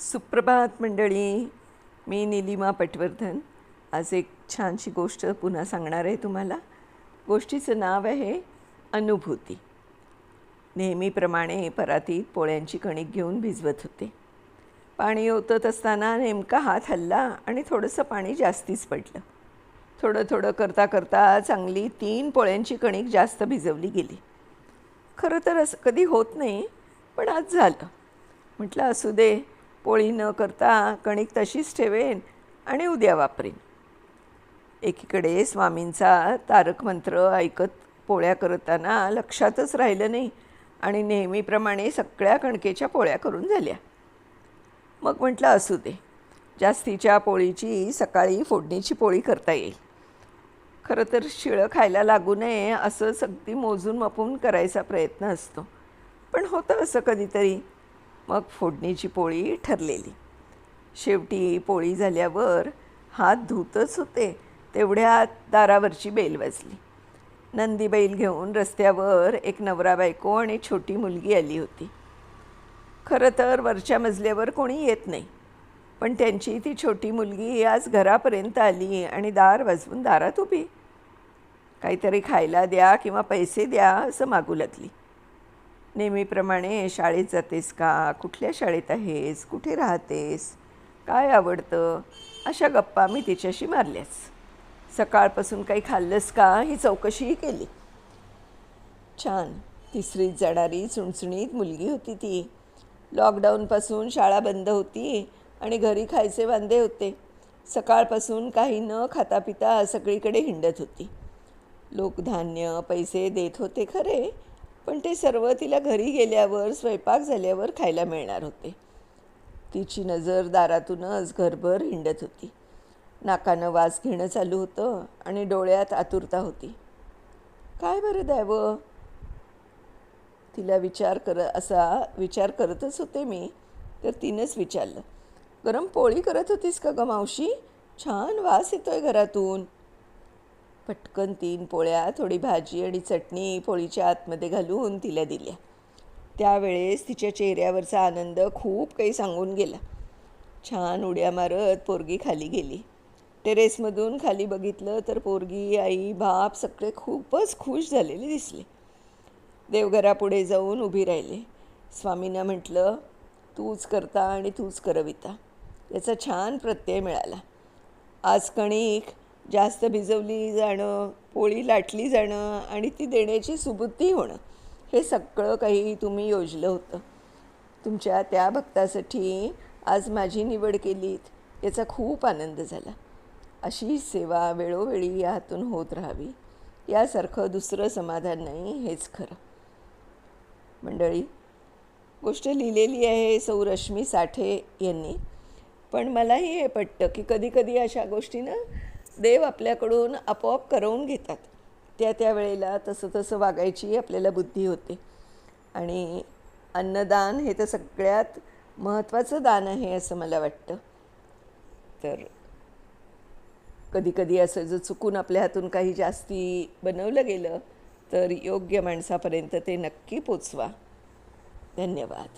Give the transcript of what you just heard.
सुप्रभात मंडळी. मी निलिमा पटवर्धन. आज एक छानशी गोष्ट पुन्हा सांगणार आहे तुम्हाला. गोष्टीचं नाव आहे अनुभूती. नेहमीप्रमाणे परातीत पोळ्यांची कणिक घेऊन भिजवत होते. पाणी ओतत असताना नेमका हात हल्ला आणि थोडंसं पाणी जास्तीच पडलं. थोडं थोडं करता करता चांगली तीन पोळ्यांची कणिक जास्त भिजवली गेली. खरं तर असं कधी होत नाही पण आज झालं. म्हटलं असू दे पोळी न करता कणिक तशीच ठेवेन आणि उद्या वापरेन. एकीकडे स्वामींचा तारक मंत्र ऐकत पोळ्या करताना लक्षातच राहिलं नाही आणि नेहमीप्रमाणे सगळ्या कणकेच्या पोळ्या करून झाल्या. मग म्हटलं असू दे. जास्तीच्या पोळीची सकाळी फोडणीची पोळी करता येईल. खरं तर शिळं खायला लागू नये असंच अगदी मोजून मपून करायचा प्रयत्न असतो. पण होतं असं कधीतरी. मग फोडणीची पोळी ठरलेली. शेवटी पोळी झाल्यावर हात धुतच होते तेवढ्यात दारावरची बेल वाजली. नंदी बैल घेऊन रस्त्यावर एक नवरा बायको आणि छोटी मुलगी आली होती. खरं तर वरच्या मजल्यावर कोणी येत नाही पण त्यांची ती छोटी मुलगी आज घरापर्यंत आली आणि दार वाजवून दारात उभी. काहीतरी खायला द्या किंवा पैसे द्या असं मागू लागली. नेहमीप्रमाणे शाळेत जातेस का? कुठल्या शाळेत आहेस? कुठे राहतेस? काय आवडतं? अशा गप्पा मी तिच्याशी मारल्याच सकाळपासून काही खाल्लंस का? ही चौकशीही केली. छान. तिसरीत जाणारी चुणचुणीत मुलगी होती ती. लॉकडाऊनपासून शाळा बंद होती आणि घरी खायचे वांदे होते. सकाळपासून काही न खाता पिता सगळीकडे हिंडत होती. लोक धान्य पैसे देत होते खरे पण ते सर्व तिला घरी गेल्यावर स्वयंपाक झाल्यावर खायला मिळणार होते. तिची नजर दारातूनच घरभर हिंडत होती. नाकानं वास घेणं चालू होतं आणि डोळ्यात आतुरता होती. काय बरं द्यावं? तिला विचार कर असा विचार करतच होते मी तर तिनंच विचारलं. गरम पोळी करत होतीस का ग मावशी? छान वास येतोय घरातून. पटकन तीन पोळ्या थोडी भाजी आणि चटणी पोळीच्या आतमध्ये घालून तिला दिल्या. त्यावेळेस तिच्या चेहऱ्यावरचा आनंद खूप काही सांगून गेला. छान उड्या मारत पोरगी खाली गेली. टेरेसमधून खाली बघितलं तर पोरगी आई बाप सगळे खूपच खुश झालेले दिसले. देवघरापुढे जाऊन उभी राहिले. स्वामींना म्हटलं तूच करता आणि तूच करविता. याचा छान प्रत्यय मिळाला. आज कणिक जास्त भिजवली जाणं पोळी लाटली जाणं आणि ती देण्याची सुबुद्धी होणं हे सगळं काही तुम्ही योजलं होतं. तुमच्या त्या भक्तासाठी आज माझी निवड केलीत याचा खूप आनंद झाला. अशी सेवा वेळोवेळी या हातून होत राहावी यासारखं दुसरं समाधान नाही हेच खरं. मंडळी गोष्ट लिहिलेली आहे सौरश्मी साठे यांनी पण मलाही हे पटतं की कधीकधी अशा गोष्टीनं देव आपल्याकडून आपोआप करवून घेतात. त्या त्या वेळेला तसं तसं वागायची आपल्याला बुद्धी होते. आणि अन्नदान हे तर सगळ्यात महत्त्वाचं दान आहे असं मला वाटतं. तर कधीकधी असं जर चुकून आपल्या हातून काही जास्ती बनवलं गेलं तर योग्य माणसापर्यंत ते नक्की पोचवा. धन्यवाद.